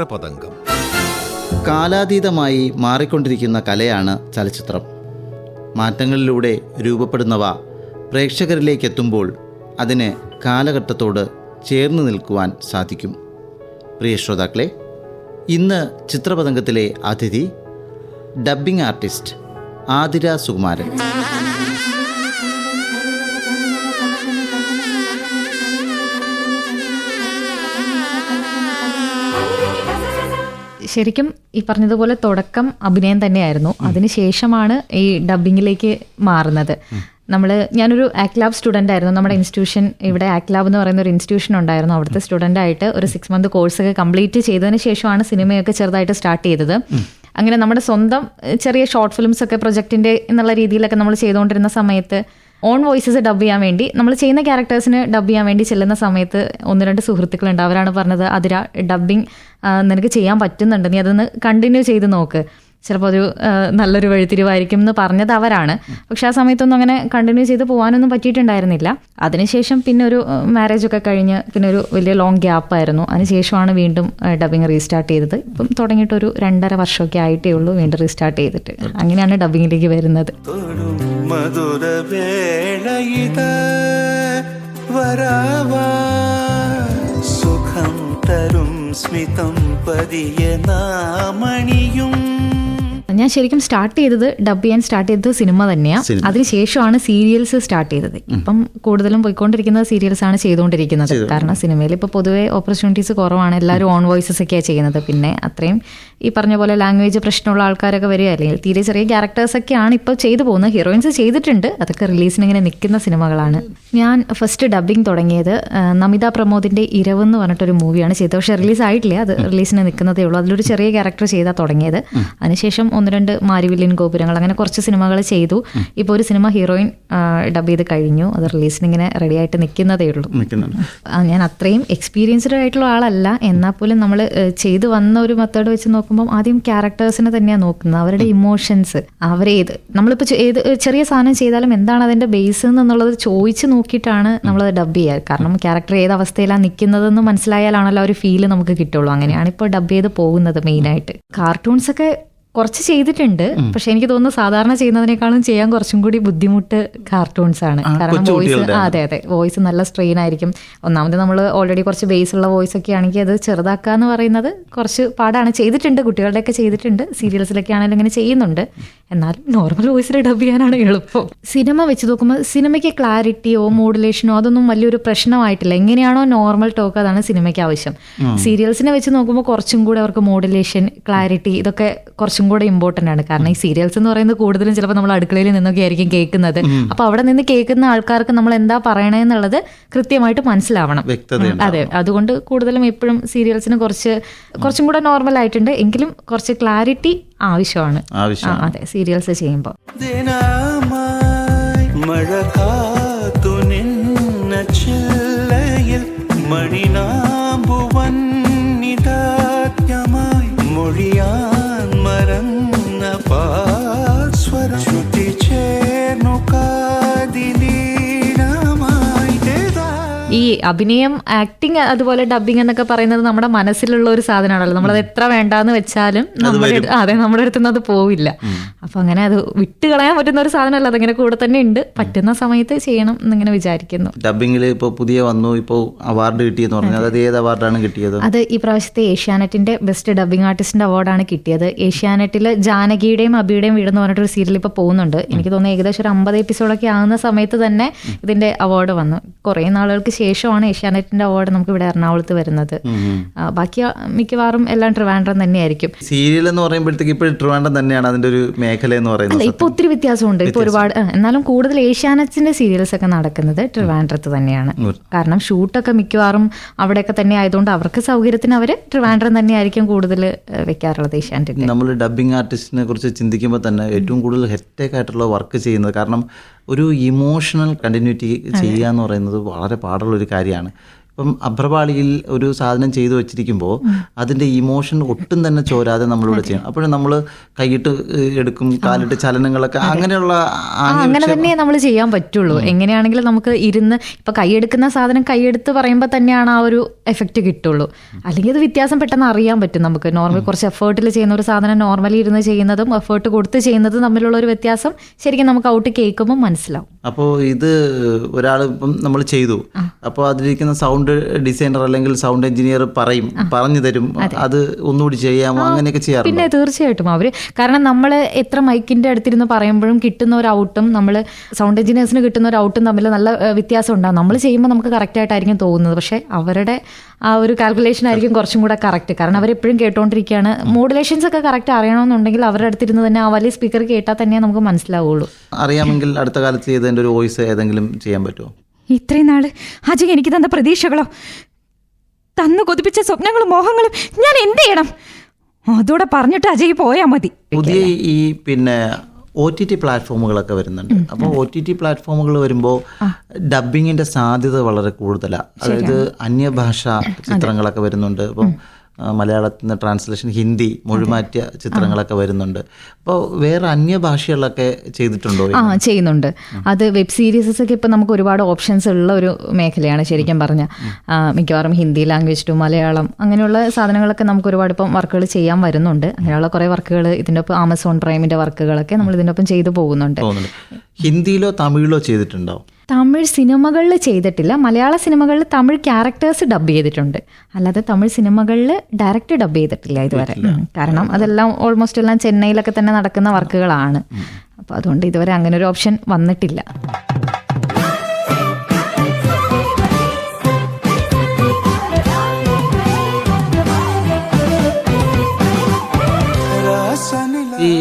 ചിത്രപതംഗം കാലാതീതമായി മാറിക്കൊണ്ടിരിക്കുന്ന കലയാണ് ചലച്ചിത്രം. മാറ്റങ്ങളിലൂടെ രൂപപ്പെടുന്നവ പ്രേക്ഷകരിലേക്ക് എത്തുമ്പോൾ അതിന് കാലഘട്ടത്തോട് ചേർന്ന് നിൽക്കുവാൻ സാധിക്കും. പ്രിയ ശ്രോതാക്കളെ ഇന്ന് ചിത്രപതംഗത്തിലെ അതിഥി ഡബ്ബിംഗ് ആർട്ടിസ്റ്റ് ആതിര സുകുമാരൻ. ശരിക്കും ഈ പറഞ്ഞതുപോലെ തുടക്കം അഭിനയം തന്നെയായിരുന്നു. അതിനുശേഷമാണ് ഈ ഡബിങ്ങിലേക്ക് മാറുന്നത്. നമ്മൾ ഞാനൊരു ആക്ലാബ് സ്റ്റുഡന്റ് ആയിരുന്നു. നമ്മുടെ ഇൻസ്റ്റിറ്റ്യൂഷൻ ഇവിടെ ആക്ലാബ് എന്ന് പറയുന്ന ഒരു ഇൻസ്റ്റിറ്റ്യൂഷൻ ഉണ്ടായിരുന്നു. അവിടുത്തെ സ്റ്റുഡന്റ് ആയിട്ട് ഒരു സിക്സ് മന്ത് കോഴ്സൊക്കെ കംപ്ലീറ്റ് ചെയ്തതിന് ശേഷമാണ് സിനിമയൊക്കെ ചെറുതായിട്ട് സ്റ്റാർട്ട് ചെയ്തത്. അങ്ങനെ നമ്മുടെ സ്വന്തം ചെറിയ ഷോർട്ട് ഫിലിംസ് ഒക്കെ പ്രൊജക്ടിന്റെ എന്നുള്ള രീതിയിലൊക്കെ നമ്മൾ ചെയ്തുകൊണ്ടിരുന്ന സമയത്ത് ഓൺ വോയിസസ് ഡബ് ചെയ്യാൻ വേണ്ടി നമ്മൾ ചെയ്യുന്ന ക്യാരക്ടേഴ്സിന് ഡബ് ചെയ്യാൻ വേണ്ടി ചെല്ലുന്ന സമയത്ത് ഒന്ന് രണ്ട് സുഹൃത്തുക്കളുണ്ട്. അവരാണ് പറഞ്ഞത് അതിര ഡബിങ് നിനക്ക് ചെയ്യാൻ പറ്റുന്നുണ്ട്. നീ അതൊന്ന് കണ്ടിന്യൂ ചെയ്ത് നോക്ക്. ചിലപ്പോൾ ഒരു നല്ലൊരു വഴിത്തിരിവായിരിക്കും എന്ന് പറഞ്ഞത് അവരാണ്. പക്ഷെ ആ സമയത്തൊന്നും അങ്ങനെ കണ്ടിന്യൂ ചെയ്ത് പോകാനൊന്നും പറ്റിയിട്ടുണ്ടായിരുന്നില്ല. അതിനുശേഷം പിന്നെ ഒരു മാരേജ് ഒക്കെ കഴിഞ്ഞ് പിന്നെ ഒരു വലിയ ലോങ് ഗ്യാപ്പ് ആയിരുന്നു. അതിനുശേഷമാണ് വീണ്ടും ഡബിങ് റീസ്റ്റാർട്ട് ചെയ്തത്. ഇപ്പം തുടങ്ങിയിട്ട് ഒരു രണ്ടര വർഷമൊക്കെ ആയിട്ടേ ഉള്ളൂ വീണ്ടും റീസ്റ്റാർട്ട് ചെയ്തിട്ട്. അങ്ങനെയാണ് ഡബിങ്ങിലേക്ക് വരുന്നത്. மதுர வேளையித வராவா? சுகம் தரும் ஸ்மிதம் பதிய நாமணியும் ഞാൻ ശരിക്കും സ്റ്റാർട്ട് ചെയ്തത് ഡബ് ചെയ്യാൻ സ്റ്റാർട്ട് ചെയ്തത് സിനിമ തന്നെയാണ്. അതിനുശേഷമാണ് സീരിയൽസ് സ്റ്റാർട്ട് ചെയ്തത്. ഇപ്പം കൂടുതലും പോയിക്കൊണ്ടിരിക്കുന്നത് സീരിയൽസ് ആണ് ചെയ്തുകൊണ്ടിരിക്കുന്നത്. കാരണം സിനിമയിൽ ഇപ്പോൾ പൊതുവേ ഓപ്പർച്യൂണിറ്റീസ് കുറവാണ്. എല്ലാവരും ഓൺ വോയിസസ് ഒക്കെയാണ് ചെയ്യുന്നത്. പിന്നെ അത്രയും ഈ പറഞ്ഞ പോലെ ലാംഗ്വേജ് പ്രശ്നമുള്ള ആൾക്കാരൊക്കെ വരിക അല്ലെങ്കിൽ തീരെ ചെറിയ ക്യാരക്ടേഴ്സ് ഒക്കെയാണ് ഇപ്പോൾ ചെയ്തു പോകുന്നത്. ഹീറോയിൻസ് ചെയ്തിട്ടുണ്ട്. അതൊക്കെ റിലീസിന് ഇങ്ങനെ നിൽക്കുന്ന സിനിമകളാണ്. ഞാൻ ഫസ്റ്റ് ഡബിങ് തുടങ്ങിയത് നമിത പ്രമോദിന്റെ ഇരവ് എന്ന് പറഞ്ഞിട്ടൊരു മൂവിയാണ് ചെയ്തത്. പക്ഷേ റിലീസ് ആയിട്ടില്ല. അത് റിലീസിന് നിൽക്കുന്നതേ ഉള്ളൂ. അതിലൊരു ചെറിയ ക്യാരക്ടർ ചെയ്താൽ തുടങ്ങിയത്. അതിനുശേഷം ഒന്ന് രണ്ട് മാരിവില്യൻ ഗോപുരങ്ങൾ. അങ്ങനെ കുറച്ച് സിനിമകൾ ചെയ്തു. ഇപ്പോൾ ഒരു സിനിമ ഹീറോയിൻ ഡബ് ചെയ്ത് കഴിഞ്ഞു. അത് റിലീസിന് ഇങ്ങനെ റെഡി ആയിട്ട് നിൽക്കുന്നതേ ഉള്ളൂ. ഞാൻ അത്രയും എക്സ്പീരിയൻസ്ഡ് ആയിട്ടുള്ള ആളല്ല. എന്നാൽ പോലും നമ്മൾ ചെയ്തു വന്ന ഒരു മെത്തേഡ് വെച്ച് നോക്കുമ്പോൾ ആദ്യം ക്യാരക്ടേഴ്സിനെ തന്നെയാണ് നോക്കുന്നത്. അവരുടെ ഇമോഷൻസ് അവരേത് നമ്മളിപ്പോൾ ഏത് ചെറിയ സാധനം ചെയ്താലും എന്താണ് അതിന്റെ ബേസ് എന്നുള്ളത് ചോദിച്ച് നോക്കിയിട്ടാണ് നമ്മൾ ഡബ് ചെയ്യുക. കാരണം ക്യാരക്ടർ ഏത് അവസ്ഥയിലാണ് നിൽക്കുന്നതെന്ന് മനസ്സിലായാലാണല്ലോ ആ ഒരു ഫീൽ നമുക്ക് കിട്ടുള്ളൂ. അങ്ങനെയാണ് ഇപ്പോൾ ഡബ് ചെയ്ത് പോകുന്നത് മെയിനായിട്ട് കാർട്ടൂൺസ് ഒക്കെ കുറച്ച് ചെയ്തിട്ടുണ്ട്. പക്ഷെ എനിക്ക് തോന്നുന്നു സാധാരണ ചെയ്യുന്നതിനേക്കാളും ചെയ്യാൻ കുറച്ചും കൂടി ബുദ്ധിമുട്ട് കാർട്ടൂൺസ് ആണ്. കാരണം വോയിസ് അതെ അതെ. വോയിസ് നല്ല സ്ട്രെയിൻ ആയിരിക്കും. ഒന്നാമത് നമ്മൾ ഓൾറെഡി കുറച്ച് ബേസ് ഉള്ള വോയിസ് ഒക്കെ ആണെങ്കിൽ അത് ചെറുതാക്കുക എന്ന് പറയുന്നത് കുറച്ച് പാടാണ്. ചെയ്തിട്ടുണ്ട് കുട്ടികളുടെയൊക്കെ ചെയ്തിട്ടുണ്ട്. സീരിയൽസിലൊക്കെ ആണെങ്കിലും ഇങ്ങനെ ചെയ്യുന്നുണ്ട്. എന്നാലും നോർമൽ വോയിസിൽ ഡബ് ചെയ്യാനാണ് എളുപ്പം. സിനിമ വെച്ച് നോക്കുമ്പോൾ സിനിമയ്ക്ക് ക്ലാരിറ്റിയോ മോഡുലേഷനോ അതൊന്നും വലിയൊരു പ്രശ്നമായിട്ടില്ല. എങ്ങനെയാണോ നോർമൽ ടോക്ക് അതാണ് സിനിമയ്ക്ക് ആവശ്യം. സീരിയൽസിനെ വെച്ച് നോക്കുമ്പോൾ കുറച്ചും കൂടെ അവർക്ക് മോഡുലേഷൻ ക്ലാരിറ്റി ഇതൊക്കെ കുറച്ചും കൂടെ ഇമ്പോർട്ടന്റ് ആണ്. കാരണം ഈ സീരിയൽസ് എന്ന് പറയുന്നത് കൂടുതലും ചിലപ്പോൾ നമ്മൾ അടുക്കളയിൽ നിന്നൊക്കെ ആയിരിക്കും കേൾക്കുന്നത്. അപ്പോൾ അവിടെ നിന്ന് കേൾക്കുന്ന ആൾക്കാർക്ക് നമ്മൾ എന്താ പറയണേ എന്നുള്ളത് കൃത്യമായിട്ട് മനസ്സിലാവണം. അതെ. അതുകൊണ്ട് കൂടുതലും എപ്പോഴും സീരിയൽസിന് കുറച്ച് കുറച്ചും കൂടെ നോർമൽ ആയിട്ടുണ്ട്. എങ്കിലും കുറച്ച് ക്ലാരിറ്റി ആവശ്യമാണ്. അതെ. സീരിയൽസ് ചെയ്യുമ്പോൾ മഴ അഭിനയം ആക്ടിങ് അതുപോലെ ഡബിങ് എന്നൊക്കെ പറയുന്നത് നമ്മുടെ മനസ്സിലുള്ള ഒരു സാധനമാണല്ലോ. നമ്മളത് എത്ര വേണ്ടാന്ന് വെച്ചാലും നമ്മുടെ അതെ നമ്മുടെ അടുത്ത് നിന്ന് അത് പോവില്ല. അപ്പൊ അങ്ങനെ അത് വിട്ട് കളയാൻ പറ്റുന്ന ഒരു സാധനമല്ല. അതങ്ങനെ കൂടെ തന്നെ ഉണ്ട്. പറ്റുന്ന സമയത്ത് ചെയ്യണം എന്നിങ്ങനെ വിചാരിക്കുന്നു. ഡബിങ്ങിൽ ഇപ്പോൾ പുതിയ വന്നു. ഇപ്പോൾ അവാർഡ് കിട്ടിയെന്ന് പറഞ്ഞു. അത്. ഏത് അവാർഡാണ് കിട്ടിയത്? അത് ഈ പ്രാവശ്യത്തെ ഏഷ്യാനെറ്റിന്റെ ബെസ്റ്റ് ഡബിങ് ആർട്ടിസ്റ്റിന്റെ അവാർഡാണ് കിട്ടിയത്. ഏഷ്യാനെറ്റിൽ ജാനകിയുടെയും അബിയുടെയും വീട് എന്ന് പറഞ്ഞിട്ടൊരു സീരിയൽ ഇപ്പോൾ പോകുന്നുണ്ട്. എനിക്ക് തോന്നുന്നു ഏകദേശം ഒരു അമ്പത് എപ്പിസോഡൊക്കെ ആകുന്ന സമയത്ത് തന്നെ ഇതിന്റെ അവാർഡ് വന്നു. കുറേ നാളുകൾക്ക് ശേഷമാണ് ഏഷ്യാനെറ്റിന്റെ അവാർഡ് നമുക്ക് ഇവിടെ എറണാകുളത്ത് വരുന്നത്. ബാക്കി മിക്കവാറും എല്ലാം ട്രിവാൻഡ്രം തന്നെയായിരിക്കും. സീരിയൽ എന്ന് പറയുമ്പോഴത്തേക്ക് ഇപ്പോൾ ട്രിവാൻഡ്രം തന്നെയാണ് അതിന്റെ ഒരു മേഖല എന്ന് പറയുന്നത് ഇപ്പൊ ഒത്തിരി വ്യത്യാസമുണ്ട്. ഇപ്പൊ ഒരുപാട് എന്നാലും കൂടുതൽ ഏഷ്യാനെറ്റിന്റെ സീരിയൽസ് ഒക്കെ നടക്കുന്നത് ട്രിവാൻഡ്രത്ത് തന്നെയാണ്. കാരണം ഷൂട്ടൊക്കെ മിക്കവാറും അവിടെയൊക്കെ തന്നെ ആയതുകൊണ്ട് അവർക്ക് സൗകര്യത്തിന് അവർ ട്രിവാൻഡ്രം തന്നെയായിരിക്കും കൂടുതൽ വെക്കാറുള്ളത് ഏഷ്യാനെറ്റ് നമ്മൾ ഡബിങ് ആർട്ടിസ്റ്റിനെ കുറിച്ച് ചിന്തിക്കുമ്പോൾ തന്നെ ഏറ്റവും കൂടുതൽ ഹെറ്റേക്ക് ആയിട്ടുള്ള വർക്ക് ചെയ്യുന്നത് കാരണം ഒരു ഇമോഷണൽ കണ്ടിന്യൂറ്റി ചെയ്യുക എന്ന് പറയുന്നത് വളരെ പാടുള്ള ഒരു കാര്യമാണ്. ഇപ്പം അഭ്രപാളിയിൽ ഒരു സാധനം ചെയ്തു വെച്ചിരിക്കുമ്പോൾ അതിന്റെ ഇമോഷൻ ഒട്ടും തന്നെ ചോരാതെ നമ്മളിവിടെ ചെയ്യണം. അപ്പോഴും നമ്മൾ കൈയിട്ട് എടുക്കും കാലിട്ട് ചലനങ്ങളൊക്കെ അങ്ങനെയുള്ള അങ്ങനെ തന്നെ നമ്മൾ ചെയ്യാൻ പറ്റുള്ളൂ. എങ്ങനെയാണെങ്കിലും നമുക്ക് ഇരുന്ന് ഇപ്പം കൈയെടുക്കുന്ന സാധനം കൈയെടുത്ത് പറയുമ്പോൾ തന്നെയാണ് ആ ഒരു എഫക്റ്റ് കിട്ടുള്ളൂ. അല്ലെങ്കിൽ അത് വ്യത്യാസം പെട്ടെന്ന് അറിയാൻ പറ്റും നമുക്ക്. നോർമൽ കുറച്ച് എഫേർട്ടിൽ ചെയ്യുന്ന ഒരു സാധനം നോർമലി ഇരുന്ന് ചെയ്യുന്നതും എഫേർട്ട് കൊടുത്ത് ചെയ്യുന്നതും തമ്മിലുള്ള ഒരു വ്യത്യാസം ശരിക്കും നമുക്ക് ഔട്ട് കേൾക്കുമ്പോൾ മനസ്സിലാവും. അപ്പോൾ ഇത് ഒരാൾ ഇപ്പം നമ്മൾ ചെയ്തു. അപ്പോൾ അതിലിരിക്കുന്ന സൗണ്ട് ഡിസൈനർ അല്ലെങ്കിൽ സൗണ്ട് എഞ്ചിനീയർ പറയും പറഞ്ഞു തരും അത്. ഒന്നുകൂടി ചെയ്യാമോ? അങ്ങനെയൊക്കെ ചെയ്യാറുണ്ട്? പിന്നെ തീർച്ചയായിട്ടും അവർ കാരണം നമ്മൾ എത്ര മൈക്കിന്റെ അടുത്തിരുന്ന് പറയുമ്പോഴും കിട്ടുന്ന ഒരു ഔട്ടും നമ്മൾ സൗണ്ട് എഞ്ചിനീയേഴ്സിന് കിട്ടുന്ന ഒരു ഔട്ടും തമ്മിൽ നല്ല വ്യത്യാസം ഉണ്ടാകും നമ്മൾ ചെയ്യുമ്പോൾ നമുക്ക് കറക്റ്റ് ആയിട്ടായിരിക്കും തോന്നുന്നത്. പക്ഷെ അവരുടെ ആ ഒരു കാൽക്കുലേഷൻ ആയിരിക്കും കുറച്ചും കൂടെ കറക്റ്റ് കാരണം അവരെപ്പോഴും കേട്ടോണ്ടിരിക്കുകയാണ്. മോഡുലേഷൻസ് ഒക്കെ കറക്റ്റ് അറിയണമെന്നുണ്ടെങ്കിൽ അവരുടെ അടുത്തിരുന്ന് തന്നെ ആ വലിയ സ്പീക്കർ കേട്ടാൽ തന്നെ നമുക്ക് മനസ്സിലാവുള്ളൂ. അറിയാമെങ്കിൽ അടുത്ത കാലത്ത് ഒരു വോയിസ് ഏതെങ്കിലും ചെയ്യാൻ പറ്റുമോ? ഇത്രയും നാൾ അജയ് എനിക്ക് തന്ന പ്രതീക്ഷകളോ? തന്നു കൊതിപ്പിച്ച സ്വപ്നങ്ങളും മോഹങ്ങളും ഞാൻ എന്ത് ചെയ്യണം? അതോടെ പറഞ്ഞിട്ട് അജയ് പോയാ മതി. പുതിയ ഈ പിന്നെ ഒ ടി ടി പ്ലാറ്റ്ഫോമുകളൊക്കെ വരുന്നുണ്ട്. അപ്പോൾ ഒ ടി ടി പ്ലാറ്റ്ഫോമുകൾ വരുമ്പോൾ ഡബിങ്ങിന്റെ സാധ്യത വളരെ കൂടുതലാണ് അതായത് അന്യഭാഷ ചിത്രങ്ങളൊക്കെ വരുന്നുണ്ട്. അപ്പം മലയാളത്തിൽ നിന്ന് ട്രാൻസ്ലേഷൻ ഹിന്ദി മൊഴിമാറ്റിയ ചിത്രങ്ങളൊക്കെ വരുന്നുണ്ട്. അപ്പോൾ വേറെ അന്യ ഭാഷകളൊക്കെ ചെയ്തിട്ടുണ്ടോ ആ ചെയ്യുന്നുണ്ട്. അത് വെബ് സീരീസസ് ഒക്കെ ഇപ്പം നമുക്ക് ഒരുപാട് ഓപ്ഷൻസ് ഉള്ള ഒരു മേഖലയാണ് ശരിക്കും പറഞ്ഞാൽ മിക്കവാറും ഹിന്ദി ലാംഗ്വേജ് ടു മലയാളം അങ്ങനെയുള്ള സാധനങ്ങളൊക്കെ നമുക്ക് ഒരുപാട് ഇപ്പം വർക്കുകൾ ചെയ്യാൻ വരുന്നുണ്ട്. അങ്ങനെയുള്ള കുറേ വർക്കുകൾ ഇതിന്റെ ഒപ്പം ആമസോൺ പ്രൈമിന്റെ വർക്കുകളൊക്കെ നമ്മൾ ഇതിന്റെ ഒപ്പം ചെയ്തു പോകുന്നുണ്ട്. ഹിന്ദിയിലോ തമിഴിലോ ചെയ്തിട്ടുണ്ടോ? തമിഴ് സിനിമകളിൽ ചെയ്തിട്ടില്ല. മലയാള സിനിമകളിൽ തമിഴ് ക്യാരക്ടേഴ്സ് ഡബ് ചെയ്തിട്ടുണ്ട്. അല്ലാതെ തമിഴ് സിനിമകളിൽ ഡയറക്റ്റ് ഡബ് ചെയ്തിട്ടില്ല ഇതുവരെ. കാരണം അതെല്ലാം ഓൾമോസ്റ്റ് എല്ലാം ചെന്നൈയിലൊക്കെ തന്നെ നടക്കുന്ന വർക്കുകളാണ്. അപ്പോൾ അതുകൊണ്ട് ഇതുവരെ അങ്ങനെ ഒരു ഓപ്ഷൻ വന്നിട്ടില്ല. ഈ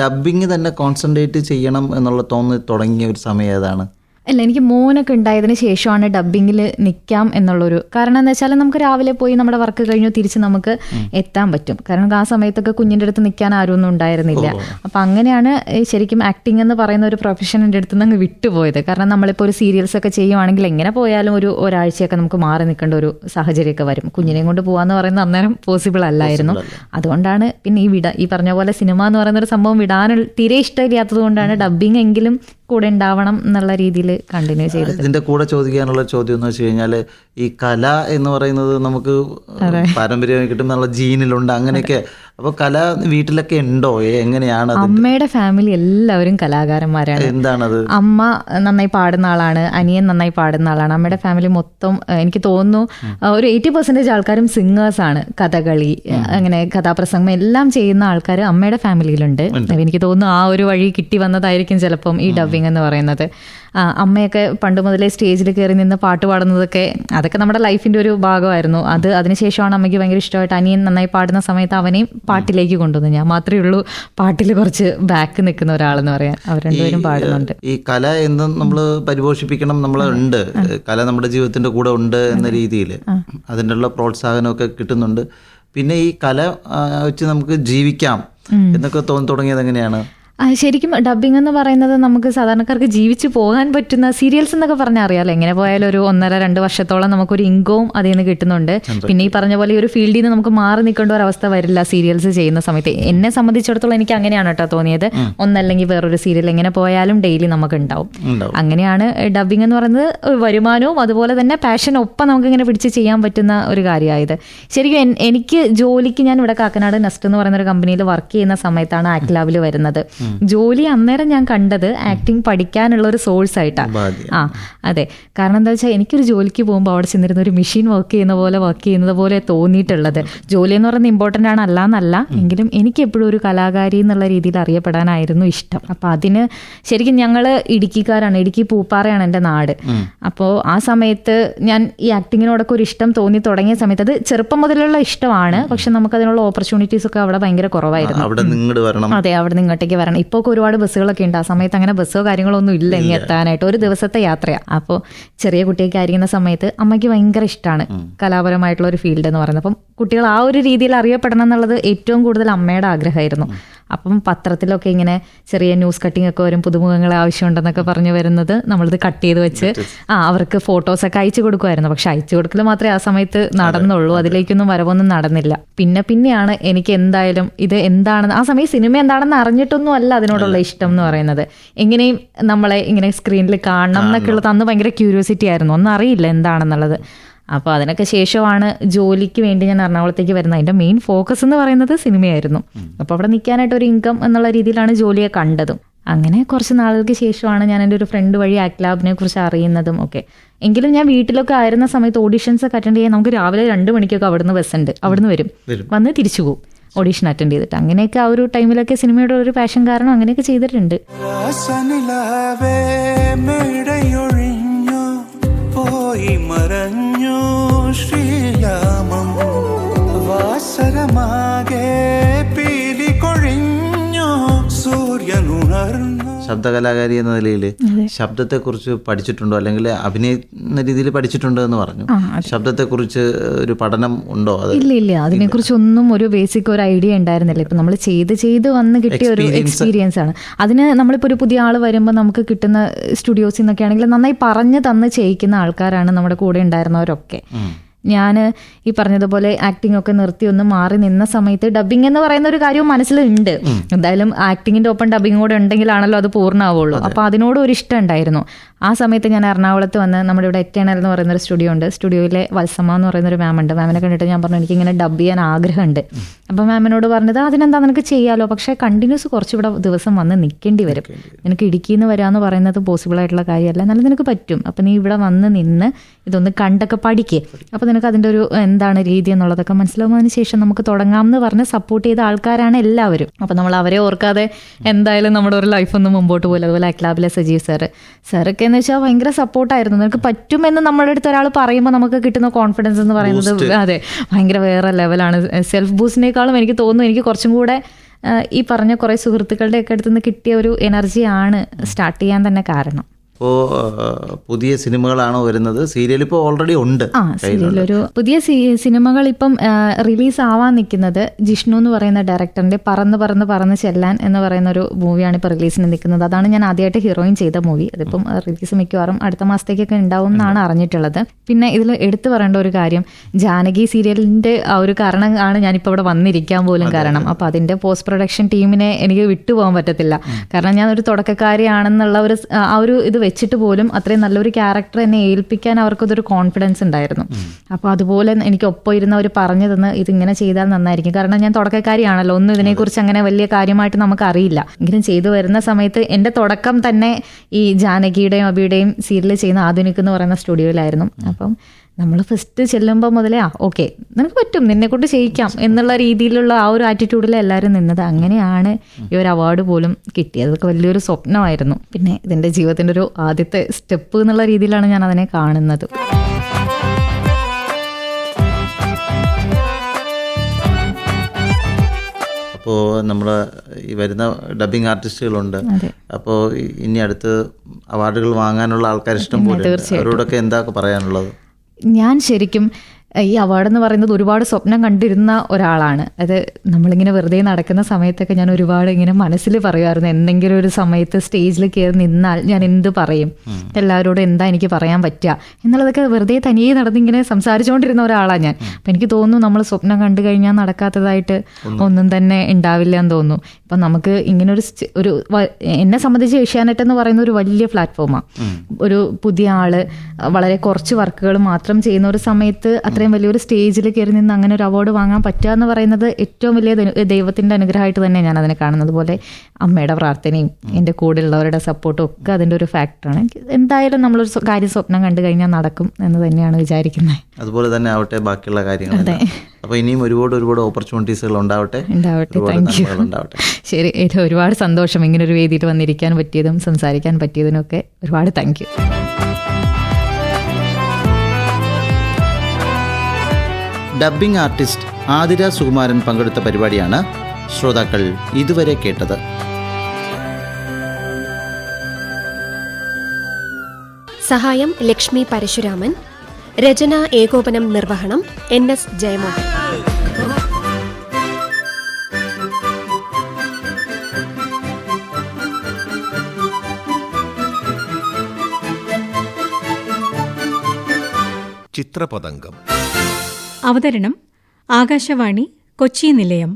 ഡബിങ് തന്നെ കോൺസെൻട്രേറ്റ് ചെയ്യണം എന്നുള്ള തോന്നി തുടങ്ങിയ ഒരു സമയം ഏതാണ്? അല്ല എനിക്ക് മോനൊക്കെ ഉണ്ടായതിന് ശേഷമാണ് ഡബ്ബിങ്ങിൽ നിൽക്കാം എന്നുള്ളൊരു കാരണം എന്ന് വെച്ചാൽ നമുക്ക് രാവിലെ പോയി നമ്മുടെ വർക്ക് കഴിഞ്ഞു തിരിച്ച് നമുക്ക് എത്താൻ പറ്റും. കാരണം ആ സമയത്തൊക്കെ കുഞ്ഞിന്റെ അടുത്ത് നിൽക്കാൻ ആരും ഒന്നും ഉണ്ടായിരുന്നില്ല. അപ്പം അങ്ങനെയാണ് ശരിക്കും ആക്ടിങ് എന്ന് പറയുന്ന ഒരു പ്രൊഫഷൻ എന്റെ അടുത്ത് നിന്ന് അങ്ങ് വിട്ടുപോയത്. കാരണം നമ്മളിപ്പോൾ ഒരു സീരിയൽസ് ഒക്കെ ചെയ്യുവാണെങ്കിൽ എങ്ങനെ പോയാലും ഒരു ഒരാഴ്ചയൊക്കെ നമുക്ക് മാറി നിൽക്കേണ്ട ഒരു സാഹചര്യമൊക്കെ വരും. കുഞ്ഞിനെയും കൊണ്ട് പോകാന്ന് പറയുന്നത് അന്നേരം പോസിബിൾ അല്ലായിരുന്നു. അതുകൊണ്ടാണ് പിന്നെ ഈ വിട ഈ പറഞ്ഞ പോലെ സിനിമ എന്ന് പറയുന്ന ഒരു സംഭവം വിടാൻ തീരെ ഇഷ്ടമില്ലാത്തത് കൊണ്ടാണ് ഡബ്ബിങ് എങ്കിലും കൂടെ ഉണ്ടാവണം എന്നുള്ള രീതിയിൽ കണ്ടിന്യൂ ചെയ്തു ഇതിന്റെ കൂടെ ചോദിക്കാനുള്ള ചോദ്യം എന്ന് വെച്ച് കഴിഞ്ഞാൽ ഈ കല എന്ന് പറയുന്നത് നമുക്ക് പാരമ്പര്യമായി കിട്ടും എന്നുള്ള ജീനിലുണ്ട്. അങ്ങനെയൊക്കെ അപ്പൊ കല വീട്ടിലൊക്കെ ഉണ്ടോ? എങ്ങനെയാണ് അമ്മയുടെ ഫാമിലി എല്ലാവരും കലാകാരന്മാരാണ്. എന്താണത്? അമ്മ നന്നായി പാടുന്ന ആളാണ് അനിയൻ നന്നായി പാടുന്ന ആളാണ്. അമ്മയുടെ ഫാമിലി മൊത്തം എനിക്ക് തോന്നുന്നു ഒരു എയ്റ്റി പെർസെന്റേജ് ആൾക്കാരും സിംഗേഴ്സ് ആണ്. കഥകളി അങ്ങനെ കഥാപ്രസംഗം എല്ലാം ചെയ്യുന്ന ആൾക്കാർ അമ്മയുടെ ഫാമിലിയിലുണ്ട്. എനിക്ക് തോന്നുന്നു ആ ഒരു വഴി കിട്ടി വന്നതായിരിക്കും ചിലപ്പം ഈ ഡബിങ് എന്ന് പറയുന്നത്. അമ്മയൊക്കെ പണ്ട് മുതലേ സ്റ്റേജിൽ കയറി നിന്ന് പാട്ട് പാടുന്നതൊക്കെ അതൊക്കെ നമ്മുടെ ലൈഫിന്റെ ഒരു ഭാഗമായിരുന്നു. അത് അതിനുശേഷമാണ് അമ്മയ്ക്ക് ഭയങ്കര ഇഷ്ടമായിട്ട് അനിയൻ നന്നായി പാടുന്ന സമയത്ത് അവനെയും പാട്ടിലേക്ക് കൊണ്ടുവന്നു. ഞാൻ മാത്രമേ ഉള്ളൂ പാട്ടിൽ കുറച്ച് ബാക്ക് നിൽക്കുന്ന ഒരാളെന്ന് പറയാൻ. അവർ രണ്ടുപേരും പാടുന്നുണ്ട്. ഈ കല എന്നും നമ്മൾ പരിപോഷിപ്പിക്കണം നമ്മൾ ഉണ്ട്. കല നമ്മുടെ ജീവിതത്തിന്റെ കൂടെ ഉണ്ട് എന്ന രീതിയിൽ അതിന്റെ ഉള്ള പ്രോത്സാഹനമൊക്കെ കിട്ടുന്നുണ്ട്. പിന്നെ ഈ കല വെച്ച് നമുക്ക് ജീവിക്കാം എന്നൊക്കെ തോന്നി തുടങ്ങിയത് എങ്ങനെയാണ്? ശരിക്കും ഡബ്ബിംഗ് എന്ന് പറയുന്നത് നമുക്ക് സാധാരണക്കാർക്ക് ജീവിച്ച് പോകാൻ പറ്റുന്ന സീരിയൽസ് എന്നൊക്കെ പറഞ്ഞാൽ അറിയാലോ. എങ്ങനെ പോയാലും ഒരു ഒന്നര രണ്ട് വർഷത്തോളം നമുക്കൊരു ഇൻകവും അതിൽ നിന്ന് കിട്ടുന്നുണ്ട്. പിന്നെ ഈ പറഞ്ഞ പോലെ ഈ ഒരു ഫീൽഡിൽ നിന്ന് നമുക്ക് മാറി നിൽക്കേണ്ട ഒരു അവസ്ഥ വരില്ല സീരിയൽസ് ചെയ്യുന്ന സമയത്ത്. എന്നെ സംബന്ധിച്ചിടത്തോളം എനിക്ക് അങ്ങനെയാണ് കേട്ടോ തോന്നിയത്. ഒന്നല്ലെങ്കിൽ വേറൊരു സീരിയൽ എങ്ങനെ പോയാലും ഡെയിലി നമുക്ക് ഉണ്ടാവും. അങ്ങനെയാണ് ഡബ്ബിംഗ് എന്ന് പറയുന്നത് വരുമാനവും അതുപോലെ തന്നെ പാഷൻ ഒപ്പം നമുക്ക് ഇങ്ങനെ പിടിച്ച് ചെയ്യാൻ പറ്റുന്ന ഒരു കാര്യമായത്. ശരിക്കും എനിക്ക് ജോലിക്ക് ഞാൻ ഇവിടെ കാക്കനാട് നെസ്റ്റ് എന്ന് പറയുന്ന ഒരു കമ്പനിയിൽ വർക്ക് ചെയ്യുന്ന സമയത്താണ് ആക്ലാവിൽ വരുന്നത്. ജോലി അന്നേരം ഞാൻ കണ്ടത് ആക്ടിങ് പഠിക്കാനുള്ള ഒരു സോഴ്സ് ആയിട്ടാണ് ആ അതെ. കാരണം എന്താ വെച്ചാൽ എനിക്കൊരു ജോലിക്ക് പോകുമ്പോൾ അവിടെ ചെന്നിരുന്ന ഒരു മെഷീൻ വർക്ക് ചെയ്യുന്ന പോലെ വർക്ക് ചെയ്യുന്നത് പോലെ തോന്നിയിട്ടുള്ളത്. ജോലി എന്ന് പറയുന്നത് ഇമ്പോർട്ടന്റ് ആണ് അല്ല എന്നല്ല എങ്കിലും എനിക്ക് എപ്പോഴും ഒരു കലാകാരി എന്നുള്ള രീതിയിൽ അറിയപ്പെടാനായിരുന്നു ഇഷ്ടം. അപ്പോൾ അതിന് ശരിക്കും ഞങ്ങൾ ഇടുക്കിക്കാരാണ്. ഇടുക്കി പൂപ്പാറയാണ് എന്റെ നാട്. അപ്പോൾ ആ സമയത്ത് ഞാൻ ഈ ആക്ടിങ്ങിനോടൊക്കെ ഒരു ഇഷ്ടം തോന്നി തുടങ്ങിയ സമയത്ത് അത് ചെറുപ്പം മുതലുള്ള ഇഷ്ടമാണ്. പക്ഷെ നമുക്ക് അതിനുള്ള ഓപ്പർച്യൂണിറ്റീസ് ഒക്കെ അവിടെ ഭയങ്കര കുറവായിരുന്നു. അതെ അവിടെ നിന്ന് ഇങ്ങോട്ടേക്ക് വരണം. ഇപ്പോൾ ഒക്കെ ഒരുപാട് ബസ്സുകളൊക്കെ ഉണ്ട്. ആ സമയത്ത് അങ്ങനെ ബസ്സോ കാര്യങ്ങളോ ഒന്നും ഇല്ല ഇനി എത്താനായിട്ട്. ഒരു ദിവസത്തെ യാത്രയാണ് അപ്പോൾ ചെറിയ കുട്ടിയൊക്കെ ആയിരിക്കുന്ന സമയത്ത് അമ്മയ്ക്ക് ഭയങ്കര ഇഷ്ടമാണ് കലാപരമായിട്ടുള്ള ഒരു ഫീൽഡ് എന്ന് പറയുന്നത്. അപ്പം കുട്ടികൾ ആ ഒരു രീതിയിൽ അറിയപ്പെടണം എന്നുള്ളത് ഏറ്റവും കൂടുതൽ അമ്മയുടെ ആഗ്രഹമായിരുന്നു. അപ്പം പത്രത്തിലൊക്കെ ഇങ്ങനെ ചെറിയ ന്യൂസ് കട്ടിംഗ് ഒക്കെ വരും പുതുമുഖങ്ങളെ ആവശ്യമുണ്ടെന്നൊക്കെ പറഞ്ഞു വരുന്നത് നമ്മളിത് കട്ട് ചെയ്ത് വെച്ച് ആ അവർക്ക് ഫോട്ടോസൊക്കെ അയച്ചു കൊടുക്കുമായിരുന്നു. പക്ഷെ അയച്ചു കൊടുക്കൽ മാത്രമേ ആ സമയത്ത് നടന്നുള്ളൂ. അതിലേക്കൊന്നും വരവൊന്നും നടന്നില്ല. പിന്നെ പിന്നെയാണ് എനിക്ക് എന്തായാലും ഇത് എന്താണെന്ന് ആ സമയം സിനിമ എന്താണെന്ന് അറിഞ്ഞിട്ടൊന്നും അല്ല. അതിനോടുള്ള ഇഷ്ടം എന്ന് പറയുന്നത്. എങ്ങനെയും നമ്മളെ ഇങ്ങനെ സ്ക്രീനിൽ കാണണം എന്നൊക്കെ ഉള്ളത് അന്ന് ഭയങ്കര ക്യൂരിയോസിറ്റി ആയിരുന്നു. ഒന്നും അറിയില്ല എന്താണെന്നുള്ളത്. അപ്പോൾ അതിനൊക്കെ ശേഷമാണ് ജോലിക്ക് വേണ്ടി ഞാൻ എറണാകുളത്തേക്ക് വരുന്നത്. അതിന്റെ മെയിൻ ഫോക്കസ് എന്ന് പറയുന്നത് സിനിമയായിരുന്നു. അപ്പോൾ അവിടെ നിൽക്കാനായിട്ട് ഒരു ഇൻകം എന്നുള്ള രീതിയിലാണ് ജോലിയെ കണ്ടതും. അങ്ങനെ കുറച്ച് നാളുകൾക്ക് ശേഷമാണ് ഞാൻ എന്റെ ഒരു ഫ്രണ്ട് വഴി ആക്ട് ലാബിനെ കുറിച്ച് അറിയുന്നതും ഒക്കെ. എങ്കിലും ഞാൻ വീട്ടിലൊക്കെ ആയിരുന്ന സമയത്ത് ഓഡീഷൻസ് ഒക്കെ അറ്റൻഡ് ചെയ്യാൻ നമുക്ക് രാവിലെ രണ്ട് മണിക്കൊക്കെ അവിടുന്ന് ബസ് ഉണ്ട്. അവിടുന്ന് വരും. വന്ന് തിരിച്ചു പോകും. ഓഡീഷൻ അറ്റൻഡ് ചെയ്തിട്ട്. അങ്ങനെയൊക്കെ ആ ഒരു ടൈമിലൊക്കെ സിനിമയുടെ ഒരു പാഷൻ കാരണം അങ്ങനെയൊക്കെ ചെയ്തിട്ടുണ്ട്. പോയി മറഞ്ഞു ശ്രീരാമം. വാസരമാകെ സൂര്യനുണർന്നു ശബ്ദകലാകാരി എന്ന നിലയിൽ ശബ്ദത്തെക്കുറിച്ച് പഠിച്ചിട്ടുണ്ടോ? അല്ലെങ്കിൽ അഭിനയ രീതിയിൽ പഠിച്ചിട്ടുണ്ടോ എന്ന് പറഞ്ഞു. ശബ്ദത്തെക്കുറിച്ച് ഒരു പഠനം ഉണ്ടോ ഇല്ല ഇല്ല. അതിനെക്കുറിച്ച് ഒന്നും ഒരു ബേസിക് ഒരു ഐഡിയ ഉണ്ടായിരുന്നില്ല. ഇപ്പൊ നമ്മൾ ചെയ്ത് ചെയ്ത് വന്ന് കിട്ടിയ ഒരു എക്സ്പീരിയൻസ് ആണ്. അതിന് നമ്മളിപ്പോൾ ഒരു പുതിയ ആൾ വരുമ്പോൾ നമുക്ക് കിട്ടുന്ന സ്റ്റുഡിയോസിൽ നിന്നൊക്കെ ആണെങ്കിൽ നന്നായി പറഞ്ഞു തന്ന് ചെയ്യിക്കുന്ന ആൾക്കാരാണ് നമ്മുടെ കൂടെ ഉണ്ടായിരുന്നവരൊക്കെ. ഞാൻ ഈ പറഞ്ഞതുപോലെ ആക്ടിംഗ് ഒക്കെ നിർത്തി ഒന്ന് മാറി നിന്ന സമയത്ത് ഡബിങ് എന്ന് പറയുന്ന ഒരു കാര്യവും മനസ്സിലുണ്ട്. എന്തായാലും ആക്ടിങ്ങിന്റെ ഒപ്പം ഡബിങ് കൂടെ ഉണ്ടെങ്കിലാണല്ലോ അത് പൂർണമാവുള്ളൂ അപ്പോൾ അതിനോട് ഒരു ഇഷ്ടം ഉണ്ടായിരുന്നു. ആ സമയത്ത് ഞാൻ എറണാകുളത്ത് വന്ന് നമ്മുടെ ഇവിടെ എറ്റേണൽ എന്ന് പറയുന്ന ഒരു സ്റ്റുഡിയോ ഉണ്ട്. സ്റ്റുഡിയോയിലെ വത്സമ എന്ന് പറയുന്ന ഒരു മാം ഉണ്ട്. മാമിനെ കണ്ടിട്ട് ഞാൻ പറഞ്ഞു എനിക്കിങ്ങനെ ഡബ് ചെയ്യാൻ ആഗ്രഹമുണ്ട്. അപ്പം മാമിനോട് പറഞ്ഞത് അതിനെന്താ നിനക്ക് ചെയ്യാലോ? പക്ഷേ കണ്ടിന്യൂസ് കുറച്ചിവിടെ ദിവസം വന്ന് നിൽക്കേണ്ടി വരും. നിനക്ക് ഇടുക്കിയിൽ നിന്ന് വരാമെന്ന് പറയുന്നത് പോസിബിൾ ആയിട്ടുള്ള കാര്യമല്ല. എന്നാലും നിനക്ക് പറ്റും. അപ്പം നീ ഇവിടെ വന്ന് നിന്ന് ഇതൊന്ന് കണ്ടൊക്കെ പഠിക്കേ. അപ്പം നിനക്ക് അതിന്റെ ഒരു എന്താണ് രീതി എന്നുള്ളതൊക്കെ മനസ്സിലാവുന്നതിന് ശേഷം നമുക്ക് തുടങ്ങാം എന്ന് പറഞ്ഞ് സപ്പോർട്ട് ചെയ്ത ആൾക്കാരാണ് എല്ലാവരും. അപ്പം നമ്മൾ അവരെ ഓർക്കാതെ എന്തായാലും നമ്മുടെ ഒരു ലൈഫ് ഒന്ന് മുമ്പോട്ട് പോകില്ല അതുപോലെ അക്ലാബിലെ സജീവ് സാറ് സാറൊക്കെ എന്ന് വെച്ചാൽ ഭയങ്കര സപ്പോർട്ടായിരുന്നു നിനക്ക് പറ്റുമെന്ന് നമ്മുടെ അടുത്ത് ഒരാൾ പറയുമ്പോൾ നമുക്ക് കിട്ടുന്ന കോൺഫിഡൻസ് എന്ന് പറയുന്നത് അതെ ഭയങ്കര വേറെ ലെവലാണ് സെൽഫ് ബൂസ്റ്റിനേക്കാളും എനിക്ക് തോന്നുന്നു എനിക്ക് കുറച്ചും കൂടെ ഈ പറഞ്ഞ കുറേ സുഹൃത്തുക്കളുടെ ഒക്കെ അടുത്ത് നിന്ന് കിട്ടിയ ഒരു എനർജിയാണ് സ്റ്റാർട്ട് ചെയ്യാൻ തന്നെ കാരണം. ഇപ്പോൾ പുതിയ സിനിമകളാണോ വരുന്നത്? സീരിയൽ ഇപ്പോൾ ഓൾറെഡി ഉണ്ട്. ആ ഒരു പുതിയ സിനിമകൾ ഇപ്പം റിലീസ് ആവാൻ നിൽക്കുന്നത് ജിഷ്ണു എന്ന് പറയുന്ന ഡയറക്ടറിന്റെ പറന്ന് പറന്ന് പറന്ന് ചെല്ലാൻ എന്ന് പറയുന്ന ഒരു മൂവിയാണ് ഇപ്പോൾ റിലീസിന് നിൽക്കുന്നത്. അതാണ് ഞാൻ ആദ്യമായിട്ട് ഹീറോയിൻ ചെയ്ത മൂവി അതിപ്പം റിലീസ് മിക്കവാറും അടുത്ത മാസത്തേക്കൊക്കെ ഉണ്ടാവും എന്നാണ് അറിഞ്ഞിട്ടുള്ളത്. പിന്നെ ഇതിൽ എടുത്തു പറയേണ്ട ഒരു കാര്യം ജാനകി സീരിയലിന്റെ ആ ഒരു കാരണം ആണ് ഞാനിപ്പോൾ ഇവിടെ വന്നിരിക്കാൻ പോലും കാരണം. അപ്പൊ അതിന്റെ പോസ്റ്റ് പ്രൊഡക്ഷൻ ടീമിനെ എനിക്ക് വിട്ടുപോകാൻ പറ്റത്തില്ല. കാരണം ഞാൻ ഒരു തുടക്കക്കാരിയാണെന്നുള്ള ഒരു ആ ഒരു ഇത് വെച്ചിട്ട് പോലും അത്രയും നല്ലൊരു ക്യാരക്ടർ എന്നെ ഏൽപ്പിക്കാൻ അവർക്കതൊരു കോൺഫിഡൻസ് ഉണ്ടായിരുന്നു. അപ്പോൾ അതുപോലെ എനിക്ക് ഒപ്പം ഇരുന്നവർ പറഞ്ഞു തന്ന് ഇതിങ്ങനെ ചെയ്താൽ നന്നായിരിക്കും. കാരണം ഞാൻ തുടക്കക്കാരിയാണല്ലോ. ഒന്നും ഇതിനെക്കുറിച്ച് അങ്ങനെ വലിയ കാര്യമായിട്ട് നമുക്ക് അറിയില്ല എങ്കിലും ചെയ്തു വരുന്ന സമയത്ത് എന്റെ തുടക്കം തന്നെ ഈ ജാനകിയുടെയും അബിയുടെയും സീരിയൽ ചെയ്യുന്ന ആധുനിക് എന്ന് പറയുന്ന സ്റ്റുഡിയോയിലായിരുന്നു അപ്പം നമ്മൾ ഫസ്റ്റ് ചെല്ലുമ്പോൾ മുതലേ ആ ഓക്കെ നിനക്ക് പറ്റും നിന്നെ കൊണ്ട് ചെയ്യിക്കാം എന്നുള്ള രീതിയിലുള്ള ആ ഒരു ആറ്റിറ്റ്യൂഡിൽ എല്ലാവരും നിന്നത്. അങ്ങനെയാണ് ഈ ഒരു അവാർഡ് പോലും കിട്ടിയത്. അതൊക്കെ വലിയൊരു സ്വപ്നമായിരുന്നു. പിന്നെ ഇതിന്റെ ജീവിതത്തിന്റെ ഒരു ആദ്യത്തെ സ്റ്റെപ്പ് എന്നുള്ള രീതിയിലാണ് ഞാൻ അതിനെ കാണുന്നത്. അപ്പോൾ നമ്മൾ ഈ വരുന്ന ഡബിങ് ആർട്ടിസ്റ്റുകളുണ്ട് അപ്പോൾ ഇനി അടുത്ത് അവാർഡുകൾ വാങ്ങാനുള്ള ആൾക്കാർ ഇഷ്ടം പോലെ. അവരോടൊക്കെ എന്താ പറയാനുള്ളത്? ഞാൻ ശരിക്കും ഈ അവാർഡ് എന്ന് പറയുന്നത് ഒരുപാട് സ്വപ്നം കണ്ടിരുന്ന ഒരാളാണ്. അത് നമ്മളിങ്ങനെ വെറുതെ നടക്കുന്ന സമയത്തൊക്കെ ഞാൻ ഒരുപാട് ഇങ്ങനെ മനസ്സിൽ പറയുമായിരുന്നു. എന്തെങ്കിലും ഒരു സമയത്ത് സ്റ്റേജിൽ കയറി നിന്നാൽ ഞാൻ എന്ത് പറയും? എല്ലാവരോടും എന്താ എനിക്ക് പറയാൻ പറ്റുക? എന്നുള്ളതൊക്കെ വെറുതെ തനിയെ നടന്നിങ്ങനെ സംസാരിച്ചുകൊണ്ടിരുന്ന ഒരാളാണ് ഞാൻ. അപ്പം എനിക്ക് തോന്നുന്നു നമ്മൾ സ്വപ്നം കണ്ടു കഴിഞ്ഞാൽ നടക്കാത്തതായിട്ട് ഒന്നും. തന്നെ ഉണ്ടാവില്ല എന്ന് തോന്നുന്നു. ഇപ്പം നമുക്ക് ഇങ്ങനെ ഒരു ഒരു എന്നെ സംബന്ധിച്ച് ഏഷ്യാനെറ്റ് എന്ന് പറയുന്ന ഒരു വലിയ പ്ലാറ്റ്ഫോമാണ് ഒരു പുതിയ ആൾ വളരെ കുറച്ച് വർക്കുകൾ മാത്രം ചെയ്യുന്ന ഒരു സമയത്ത് അത്രയും വലിയൊരു സ്റ്റേജിൽ കയറി നിന്ന് അങ്ങനെ ഒരു അവാർഡ് വാങ്ങാൻ പറ്റുക എന്ന് പറയുന്നത് ഏറ്റവും വലിയ ദൈവത്തിന്റെ ദൈവത്തിന്റെ അനുഗ്രഹമായിട്ട് തന്നെ ഞാൻ അതിനെ കാണുന്നത് പോലെ അമ്മയുടെ പ്രാർത്ഥനയും എന്റെ കൂടെ ഉള്ളവരുടെ സപ്പോർട്ടും ഒക്കെ അതിന്റെ ഒരു ഫാക്ടറാണ് എനിക്ക് എന്തായാലും നമ്മളൊരു കാര്യം സ്വപ്നം കണ്ടു കഴിഞ്ഞാൽ നടക്കും എന്ന് തന്നെയാണ് വിചാരിക്കുന്നത്. അതുപോലെ തന്നെ ആവട്ടെ ബാക്കിയുള്ള കാര്യങ്ങൾ അപ്പോൾ ഇനിയും ഒരുപാട് ഒരുപാട് ഓപ്പർച്യൂണിറ്റീസുകൾ ഉണ്ടാവട്ടെ. ഉണ്ടാവട്ടെ. താങ്ക് യു ശരി ഒരുപാട് സന്തോഷം ഇങ്ങനെ ഒരു വേദിയിൽ വന്നിരിക്കാൻ പറ്റിയതും സംസാരിക്കാൻ പറ്റിയതിനൊക്കെ ഒരുപാട് thank you dubbing artist Athira Sukumaran പങ്കെടുത്ത പരിപാടിയാണ് ശ്രോതാക്കൾ ഇതുവരെ കേട്ടത്. സഹായം ലക്ഷ്മി പരശുരാമൻ രചന ഏകോപനം നിർവഹണം എൻ എസ് ജയമോഹൻ. ചിത്രപതംഗം. അവതരണം ആകാശവാണി കൊച്ചി നിലയം